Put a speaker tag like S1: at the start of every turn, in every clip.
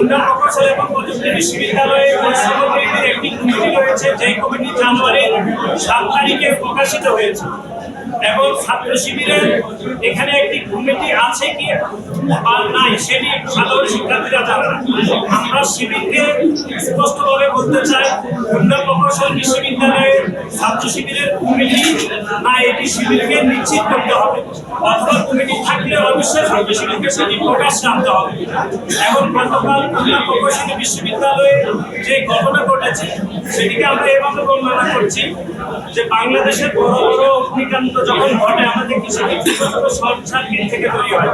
S1: খুলনা প্রকৌশল এবং প্রযুক্তি বিশ্ববিদ্যালয়ে একটি কমিটি রয়েছে, যেই কমিটি জানুয়ারির সাত তারিখে প্রকাশিত হয়েছে। এবং ছাত্র শিবিরের এখানে একটি কমিটি আছে কি? আর নাই, সেটি সাধারণ শিক্ষার্থীরা জানে আমরা শিবিরকে স্পষ্টভাবে বলতে চাই, খুলনা প্রকৌশল বিশ্ববিদ্যালয়ের ছাত্র শিবিরের কমিটি না এটি শিবিরকে নিশ্চিত করতে হবে। অথবা কমিটি থাকলে অবশ্যই ছাত্র শিবিরকে সেটি প্রকাশ আনতে হবে। এবং গতকাল খুলনা প্রকৌশলী বিশ্ববিদ্যালয়ে যে ঘটনা ঘটেছে, সেটিকে আমরা এভাবে বর্ণনা করছি যে বাংলাদেশের বড় বড় অগ্নিকান্ত যখন ঘটে সেটি ছোট ছোট শর্ট সার্কিট থেকে তৈরি হয়।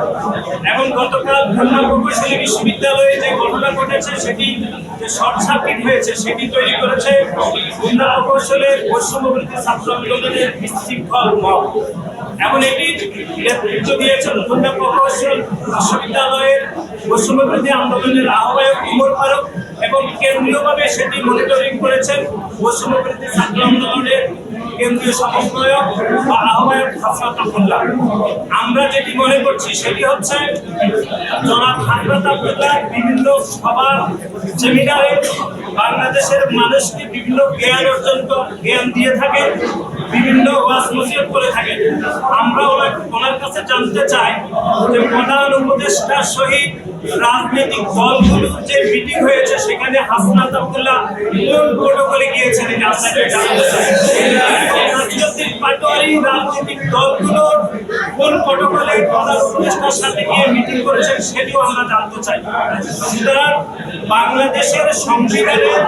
S1: এবং গতকাল খুলনা প্রকৌশলী বিশ্ববিদ্যালয়ে যে ঘটনা ঘটেছে, সেটি যে শর্ট সার্কিট হয়েছে, সেটি তৈরি করেছে খুলনা প্রকৌশলের বৈষম্যবৃত্তি ছাত্র আন্দোলনের বিশৃঙ্খল মত এবং এটি নেতৃত্ব দিয়েছেন খুলনা প্রকৌশল বিশ্ববিদ্যালয়ের বৈষম্যবৃত্তি আন্দোলনের আহ্বায়ক উমর ফারুক। এবং কেন্দ্রীয়ভাবে সেটি মনিটরিং করেছেন পশ্চিমবঙ্গের ছাত্র আন্দোলনের কেন্দ্রীয় সমন্বয়ক বা আহ্বায়ক হাসনাত আবদুল্লাহ। আমরা যেটি মনে করছি সেটি হচ্ছে জনাব হাসনাত আবদুল্লাহ বিভিন্ন সভা সেমিনারে বাংলাদেশের মানুষকে বিভিন্ন জ্ঞান অর্জন জ্ঞান দিয়ে থাকে, বিভিন্ন ওয়াজ করে থাকে। আমরা ওনার কাছে জানতে চাই যে প্রধান উপদেষ্টার সহিত রাজনৈতিক দলগুলোর যে মিটিং হয়েছে, সেখানে হাসনাত আবদুল্লাহ কোন প্রোটোকলে গিয়েছেন আপনাকে জানতে চাই। রাজনৈতিক পাটোয়ারি, রাজনৈতিক দলগুলোর কোন প্রোটোকলে প্রধান উপদেষ্টার সাথে গিয়ে মিটিং করেছেন সেটিও আমরা জানতে চাই। সুতরাং বাংলাদেশের সংবিধানের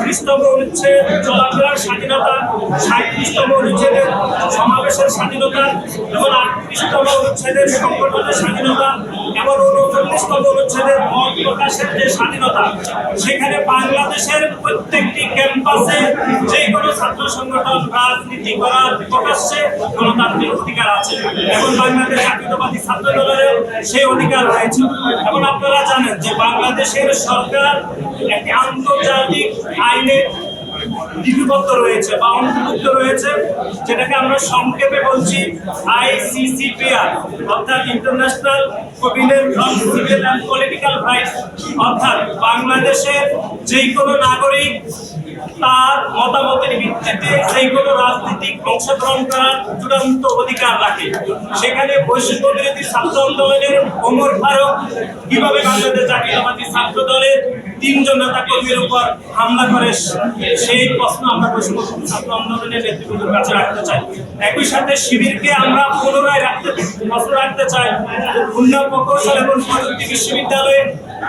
S1: খ্রিস্টম অনুচ্ছেদ চলাফেরার স্বাধীনতা সাঁত্রিশতম অনুচ্ছেদের সমাবেশের স্বাধীনতা, এবং আটত্রিশতম অনুচ্ছেদের সংগঠনের স্বাধীনতা, এবং উনচল্লিশতম অনুচ্ছেদের মত প্রকাশের যে স্বাধীনতা, সেখানে বাংলাদেশের প্রত্যেকটি ক্যাম্পাসে যে কোনো ছাত্র সংগঠন, রাজনীতি করার প্রকাশ্যে গণতান্ত্রিক অধিকার আছে। এবং বাংলাদেশ জাতীয়তাবাদী ছাত্র দলের সেই অধিকার রয়েছে। এবং আপনারা জানেন যে বাংলাদেশের সরকার একটি আন্তর্জাতিক আইনে লিপিবদ্ধ রয়েছে বা অন্তর্ভুক্ত রয়েছে, যেটাকে আমরা সংক্ষেপে বলছি আইসিসিপিআর অর্থাৎ ইন্টারন্যাশনাল অ্যান্ড পলিটিক্যাল রাইটস, অর্থাৎ বাংলাদেশের যে কোনো নাগরিক তার মতামতের ভিত্তিতে যে কোনো রাজনীতিক অংশগ্রহণ করার চূড়ান্ত অধিকার রাখে। সেখানে বৈশ্বিক বিরোধী ছাত্র আন্দোলনের ওমর ফারুক কীভাবে বাংলাদেশ জাতীয়তাবাদী ছাত্র দলের তিনজন নেতা কর্মীর উপর হামলা করে, সেই প্রশ্ন আমরা বৈষম্য ছাত্র আন্দোলনের নেতৃবৃন্দের কাছে রাখতে চাই। একই সাথে শিবিরকে আমরা পুনরায় রাখতে প্রশ্ন রাখতে চাই খুলনা প্রকৌশল এবং প্রযুক্তি বিশ্ববিদ্যালয়ে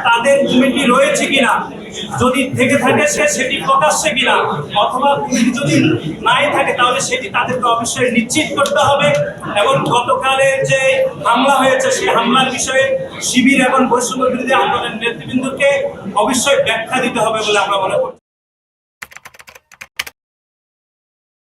S1: তাদের কমিটি রয়েছে কিনা? যদি থেকে থাকে সে সেটি প্রকাশ্যে কিনা অথবা যদি নাই থাকে, তাহলে সেটি তাদেরকে অবশ্যই নিশ্চিত করতে হবে। এবং গতকালের যে হামলা হয়েছে, সেই হামলার বিষয়ে শিবির এবং বৈষম্য বিরোধী আন্দোলনের নেতৃবৃন্দকে অবশ্যই ব্যাখ্যা দিতে হবে বলে আমরা মনে করছি।